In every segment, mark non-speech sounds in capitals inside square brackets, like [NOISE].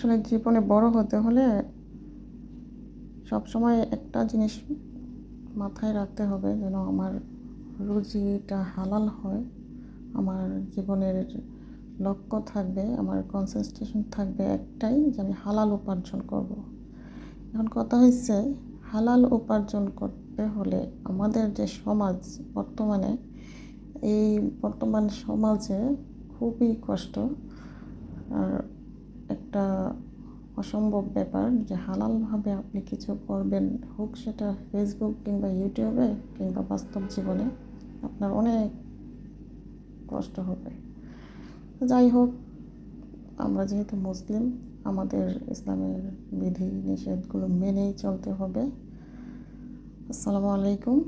আসলে জীবনে বড় হতে হলে সবসময় একটা জিনিস মাথায় রাখতে হবে যেন আমার রুজিটা হালাল হয়, আমার জীবনের লক্ষ্য থাকবে, আমার কনসেন্ট্রেশন থাকবে একটাই যে আমি হালাল উপার্জন করব। এখন কথা হচ্ছে হালাল উপার্জন করতে হলে আমাদের যে সমাজ বর্তমানে, এই বর্তমান সমাজে খুবই কষ্ট আর একটা অসম্ভব ব্যাপার যে হালালভাবে আপনি কিছু করবেন, হোক সেটা ফেসবুক কিংবা ইউটিউবে কিংবা বাস্তব জীবনে, আপনার অনেক কষ্ট হবে। যাই হোক, আমরা যেহেতু মুসলিম, আমাদের ইসলামের বিধি নিষেধগুলো মেনেই চলতে হবে। আসসালামু আলাইকুম,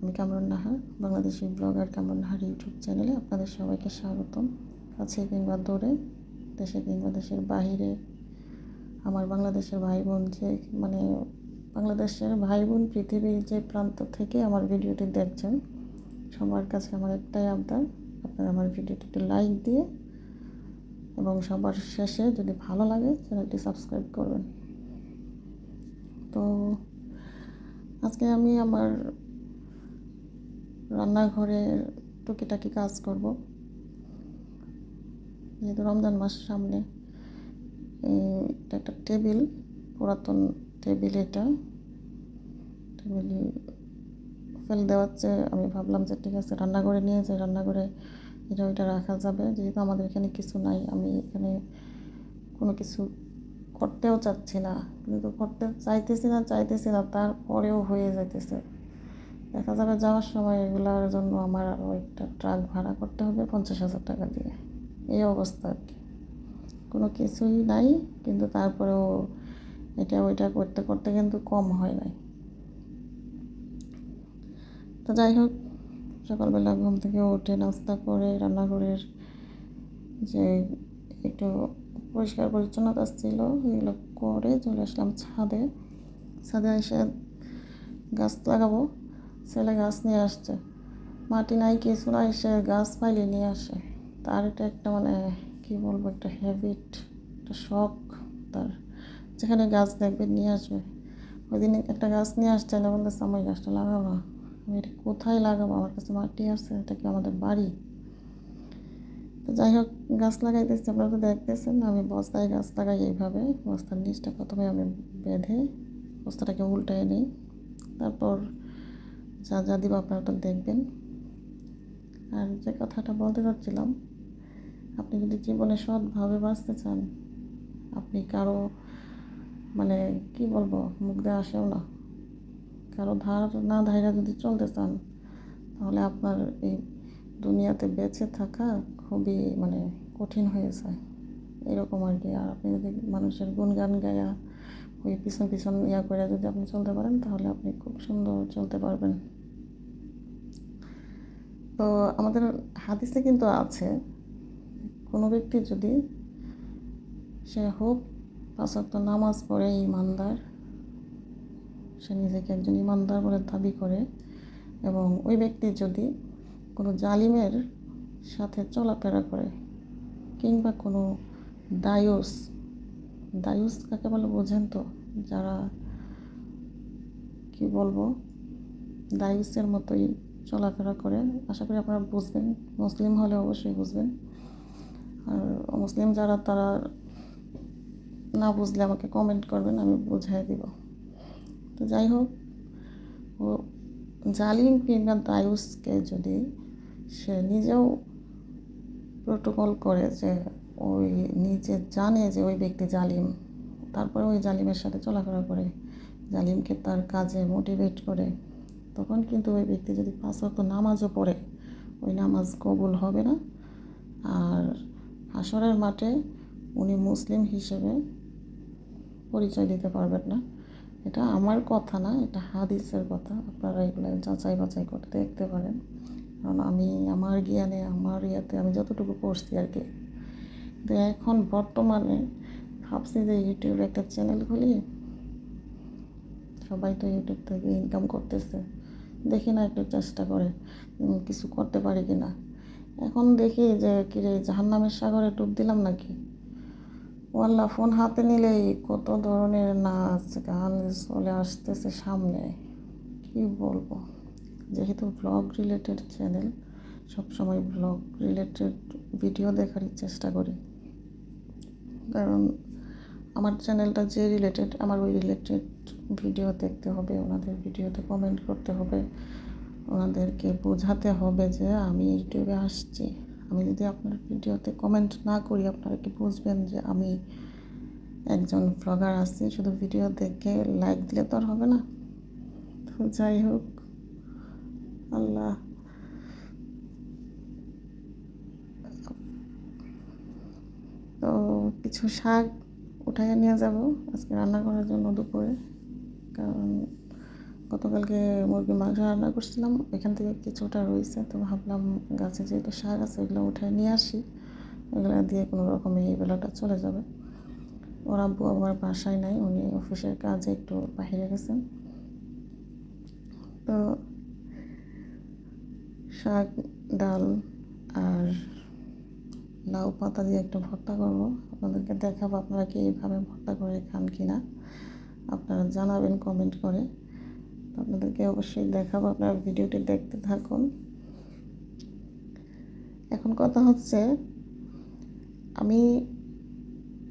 আমি কামরুন নাহার, বাংলাদেশি ব্লগার কামরুন নাহার ইউটিউব চ্যানেলে আপনাদের সবাইকে স্বাগতম। কাছে কিংবা দূরে দেশে কিংবা দেশের বাহিরে আমার বাংলাদেশের ভাই বোন যে মানে বাংলাদেশের ভাই বোন পৃথিবীর যে প্রান্ত থেকে আমার ভিডিওটি দেখছেন, সবার কাছে আমার একটাই আবদার, আপনারা আমার ভিডিওটি একটু লাইক দিয়ে এবং সবার শেষে যদি ভালো লাগে চ্যানেলটি সাবস্ক্রাইব করবেন। তো আজকে আমি আমার রান্নাঘরের টুকিটাকি কাজ করব। যেহেতু রমজান মাস সামনে এটা একটা টেবিল, পুরাতন টেবিল এটা। টেবিল ফেল দেওয়াচ্ছে, আমি ভাবলাম যে ঠিক আছে রান্নাঘরে নিয়ে যে রান্নাঘরে এটা ওইটা রাখা যাবে। যেহেতু আমাদের এখানে কিছু নাই, আমি এখানে কোনো কিছু করতেও চাচ্ছি না। কিন্তু করতে চাইতেছি না চাইতেছি না, তারপরেও হয়ে যাইতেছে। দেখা যাবে যাওয়ার সময় এগুলোর জন্য আমার আরও একটা ট্রাক ভাড়া করতে হবে, পঞ্চাশ হাজার টাকা দিয়ে। এই অবস্থা আর কি। কোনো কিছুই নাই, কিন্তু তারপরেও এটা ওইটা করতে করতে কিন্তু কম হয় নাই। তো যাই হোক, সকালবেলা ঘুম থেকে উঠে নাস্তা করে, রান্নাঘরের যে একটু পরিষ্কার পরিচ্ছন্নতা ছিল, এগুলো করে চলে আসলাম ছাদে। ছাদে এসে গাছ লাগাবো, ছেলে গাছ নিয়ে আসছে। মাটি নাই, কিছু নাই, সে গাছ পাইলে নিয়ে আসে। তার এটা একটা মানে কি বলব, একটা হ্যাবিট একটা শখ। তার যেখানে গাছ দেখবে, নিয়ে আসবে। ওই দিন একটা গাছ নিয়ে আসছে না বলতেছে আমার গাছটা লাগাবো। আমি এটা কোথায় লাগাবো? আমার কাছে মাটি আছে, এটা কি আমাদের বাড়ি? তো যাই হোক, গাছ লাগাইতেছি, আপনারা তো দেখতেছেন, আমি বস্তায় গাছ লাগাই এইভাবে। বস্তার নিচটা প্রথমে আমি বেঁধে, বস্তাটাকে উল্টায় নিই। তারপর যা যা দিব আপনারা তো দেখবেন। আর যে কথাটা বলতে চাচ্ছিলাম আপনি যদি জীবনে সৎভাবে বাঁচতে চান, আপনি কারও মানে কি বলব, মুখ দিয়ে আসেও না। কারও ধার না ধাইরা যদি চলতে চান, তাহলে আপনার এই দুনিয়াতে বেঁচে থাকা খুবই মানে কঠিন হয়ে যায়। এরকম আর কি। আর আপনি যদি মানুষের গুণগান গায়া, ওই পিছন পিছন ইয়া করে যদি আপনি চলতে পারেন, তাহলে আপনি খুব সুন্দর চলতে পারবেন। তো আমাদের হাদিসে কিন্তু আছে কোনো ব্যক্তি যদি সে হোক পাঁচক্ত নামাজ পড়ে ইমানদার, সে নিজেকে একজন ইমানদার বলে দাবি করে এবং ওই ব্যক্তি যদি কোনো জালিমের সাথে চলাফেরা করে কিংবা কোনো দায়ুস দায়ুস কাকে বলে বোঝেন তো? যারা, কি বলব, দায়ুসের মতোই চলাফেরা করে। আশা করি আপনারা বুঝবেন, মুসলিম হলে অবশ্যই বুঝবেন। আর মুসলিম যারা, তারা না বুঝলে আমাকে কমেন্ট করবেন, আমি বুঝাই দিব। তো যাই হোক, ও জালিম কিংবা দায়ুসকে যদি সে নিজেও প্রোটোকল করে যে ওই নিজে জানে যে ওই ব্যক্তি জালিম, তারপরে ওই জালিমের সাথে চলাফেরা করে, জালিমকে তার কাজে মোটিভেট করে, তখন কিন্তু ওই ব্যক্তি যদি পাঁচ ওয়াক্ত নামাজও পড়ে, ওই নামাজ কবুল হবে না। আর হাসরের মাঠে উনি মুসলিম হিসেবে পরিচয় দিতে পারবেন না। এটা আমার কথা না, এটা হাদিসের কথা। আপনারা এগুলো যাচাই বাছাই করে দেখতে পারেন। কারণ আমি আমার জ্ঞানে, আমার ইয়েতে আমি যতটুকু পড়ছি আর কি। তো এখন বর্তমানে ভাবছি যে ইউটিউবে একটা চ্যানেল খুলি। সবাই তো ইউটিউব থেকে ইনকাম করতেছে। দেখি না একটু চেষ্টা করে কিছু করতে পারি কি না এখন দেখি যে, কিরে, জাহান্নামের সাগরে ডুব দিলাম নাকি? ওয়াল্লা, ফোন হাতে নিলেই কত ধরনের নাচ, গান চলে আসতেছে সামনে। কি বলব? যেহেতু ব্লগ রিলেটেড চ্যানেল সবসময় ব্লগ রিলেটেড ভিডিও দেখারই চেষ্টা করি। কারণ আমার চ্যানেলটা যে রিলেটেড আমার ওই রিলেটেড ভিডিও দেখতে হবে, ওনাদের ভিডিওতে কমেন্ট করতে হবে। ওনাদেরকে বোঝাতে হবে যে আমি ইউটিউবে আসছি। আমি যদি আপনার ভিডিওতে কমেন্ট না করি, আপনারা কি বুঝবেন যে আমি একজন ব্লগার আছি? শুধু ভিডিও দেখে লাইক দিলে তো আর হবে না। তো যাই হোক, আল্লাহ। তো কিছু শাক উঠাইয়া নিয়ে যাব। আজকে রান্না করার জন্য দুপুরে। কারণ গতকালকে মুরগির মাংস রান্না করছিলাম, এখান থেকে কিছুটা রয়েছে, তো ভাবলাম গাছে যেহেতু শাক আছে ওইগুলো উঠে নিয়ে আসি। ওইগুলো দিয়ে কোনো রকমে এই বেলাটা চলে যাবে। ওর আব্বু আমার বাসায় নাই, উনি অফিসের কাজে একটু বাহিরে গেছেন। তো শাক, ডাল আর লাউ পাতা দিয়ে একটু ভর্তা করব। আপনাদেরকে দেখাবো আপনারা কি এইভাবে ভর্তা করে খান কি না আপনারা জানাবেন কমেন্ট করে। তো আপনাদেরকে অবশ্যই দেখাবো, আপনারা ভিডিওটি দেখতে থাকুন। এখন কথা হচ্ছে, আমি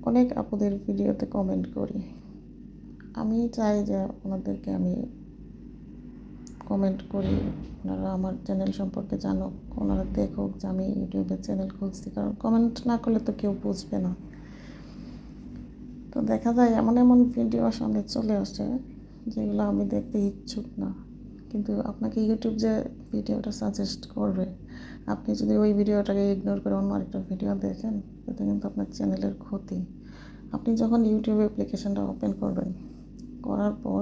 অনেক আপুদের ভিডিওতে কমেন্ট করি। আমি চাই যে ওনাদেরকে আমি কমেন্ট করি, ওনারা আমার চ্যানেল সম্পর্কে জানুক, ওনারা দেখুক যে আমি ইউটিউবে চ্যানেল খুলছি, কারণ কমেন্ট না করলে তো কেউ বুঝবে না। তো দেখা যায় এমন এমন ভিডিও সামনে চলে আসে যেগুলো আমি দেখতে ইচ্ছুক না। কিন্তু আপনাকে ইউটিউব যে ভিডিওটা সাজেস্ট করবে, আপনি যদি ওই ভিডিওটাকে ইগনোর করে অন্য আরেকটা ভিডিও দেখেন, তাতে কিন্তু আপনার চ্যানেলের ক্ষতি। আপনি যখন ইউটিউব অ্যাপ্লিকেশনটা ওপেন করবেন, করার পর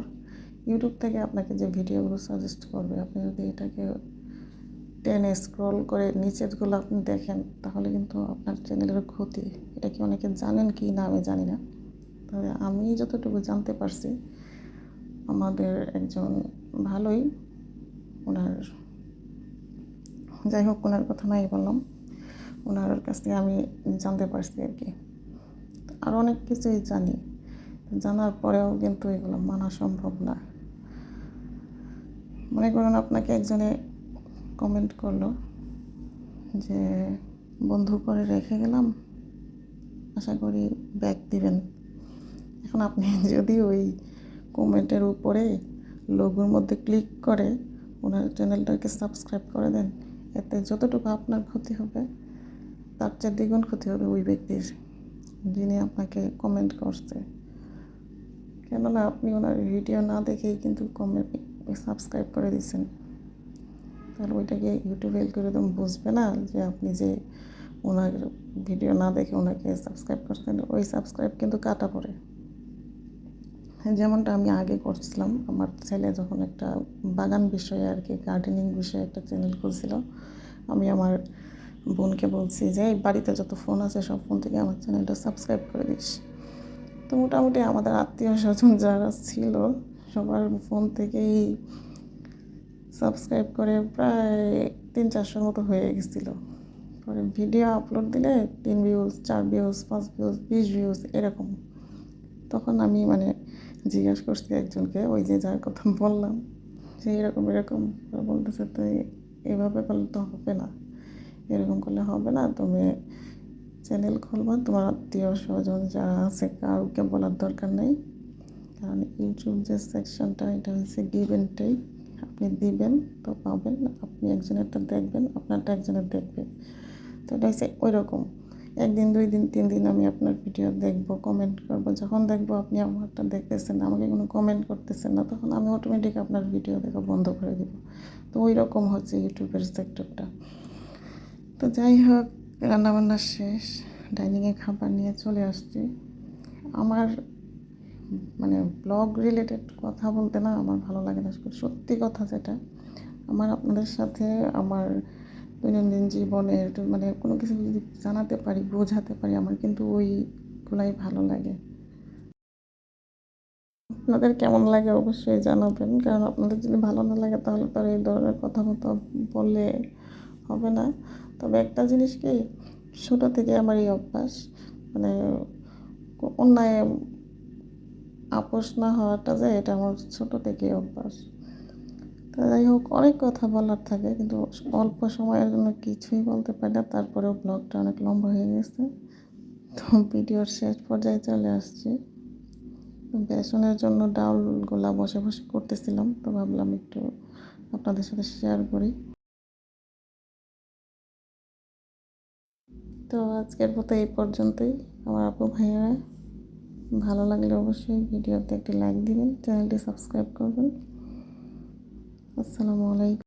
ইউটিউব থেকে আপনাকে যে ভিডিওগুলো সাজেস্ট করবে, আপনি যদি এটাকে টেনে স্ক্রল করে নিচেরগুলো আপনি দেখেন, তাহলে কিন্তু আপনার চ্যানেলের ক্ষতি। এটা কি অনেকে জানেন কি না আমি জানি না। তবে আমি যতটুকু জানতে পারছি আমাদের একজন ভালোই ওনার, যাই হোক ওনার কথা নাই বললাম, ওনার কাছ থেকে আমি জানতে পারছি আর কি। আর অনেক কিছুই জানি, জানার পরেও কিন্তু এগুলো মানা সম্ভব না। মনে করুন আপনাকে একজনে কমেন্ট করল যে, বন্ধু করে রেখে গেলাম, আশা করি ব্যাগ দিবেন। এখন আপনি [LAUGHS] যদি ওই কমেন্টের উপরে লোগোর মধ্যে ক্লিক করে ওনার চ্যানেলটাকে সাবস্ক্রাইব করে দেন। এতে যতটুকু আপনার ক্ষতি হবে, তার চেয়ে দ্বিগুণ ক্ষতি হবে ওই ব্যক্তির যিনি আপনাকে কমেন্ট করছে। কেননা আপনি ওনার ভিডিও না দেখেই কিন্তু কমেন্ট সাবস্ক্রাইব করে দিচ্ছেন। তাহলে ওইটাকে ইউটিউব অ্যালগোরিদম বুঝবে না যে আপনি যে ওনার ভিডিও না দেখে ওনাকে সাবস্ক্রাইব করছেন, ওই সাবস্ক্রাইব কিন্তু কাটা পড়ে। যেমনটা আমি আগে করছিলাম, আমার ছেলে যখন একটা বাগান বিষয়ে আর কি গার্ডেনিং বিষয়ে একটা চ্যানেল খুলছিল, আমি আমার বোনকে বলছি যে, এই বাড়িতে যত ফোন আছে, সব ফোন থেকে আমার চ্যানেলটা সাবস্ক্রাইব করে দিস। তো মোটামুটি আমাদের আত্মীয় স্বজন যারা ছিল, সবার ফোন থেকেই সাবস্ক্রাইব করে প্রায় তিন চারশোর মতো হয়ে গেছিল। পরে ভিডিও আপলোড দিলে তিন ভিউজ চার ভিউজ পাঁচ ভিউজ বিশ ভিউজ এরকম। তখন আমি মানে জিজ্ঞাসা করছি একজনকে, ওই যে যার কথা বললাম যে এরকম এরকম। বলতেছে, তো এভাবে করলে তো হবে না। এরকম করলে হবে না। তুমি চ্যানেল খুলবা। তোমার আত্মীয় স্বজন যারা আছে, কাউকে বলার দরকার নেই। কারণ ইউটিউব যে সেকশনটা এটা হচ্ছে গিভ অ্যান্ড টেক আপনি দিবেন তো পাবেন। আপনি একজনেরটা দেখবেন, আপনারটা একজনের দেখবে। তো এটা হচ্ছে ওই রকম একদিন, দুই দিন, তিন দিন আমি আপনার ভিডিও দেখব কমেন্ট করব। যখন দেখব আপনি আমারটা দেখতেছেন, আমাকে কোনো কমেন্ট করতেছেন না, তখন আমি অটোমেটিক আপনার ভিডিও দেখা বন্ধ করে দেবো। তো ওই রকম হচ্ছে ইউটিউবের সেক্টরটা তো যাই হোক, রান্নাবান্না শেষ, ডাইনিংয়ে খাবার নিয়ে চলে আসছি। আমার মানে ব্লগ রিলেটেড কথা বলতে না, আমার ভালো লাগে না, সত্যি কথা যেটা। আমার আপনাদের সাথে আমার দৈনন্দিন জীবনের মানে কোনো কিছু যদি জানাতে পারি, বোঝাতে পারি, আমার কিন্তু ওইগুলাই ভালো লাগে। আপনাদের কেমন লাগে অবশ্যই জানাবেন, কারণ আপনাদের যদি ভালো না লাগে তাহলে তো এই ধরনের কথাবার্তা বললে হবে না। তবে একটা জিনিস কি, ছোটো থেকে আমার এই অভ্যাস মানে অন্যায়, আপোষ না হওয়াটা যে এটা আমার ছোটো থেকেই অভ্যাস। তো যাই হোক, অনেক কথা বলার থাকে, কিন্তু অল্প সময়ের জন্য কিছুই বলতে পারি না। তারপরেও ব্লগটা অনেক লম্বা হয়ে গেছে। তো ভিডিওর শেষ পর্যায়ে চলে আসছি। বেসনের জন্য ডাউলগুলা বসে বসে করতেছিলাম, তো ভাবলাম একটু আপনাদের সাথে শেয়ার করি। তো আজকের মতো এই পর্যন্তই। আমার আপু ভাইয়ারা, ভালো লাগলে অবশ্যই ভিডিওতে একটি লাইক দিবেন চ্যানেলটি সাবস্ক্রাইব করবেন। আসসালামু আলাইকুম।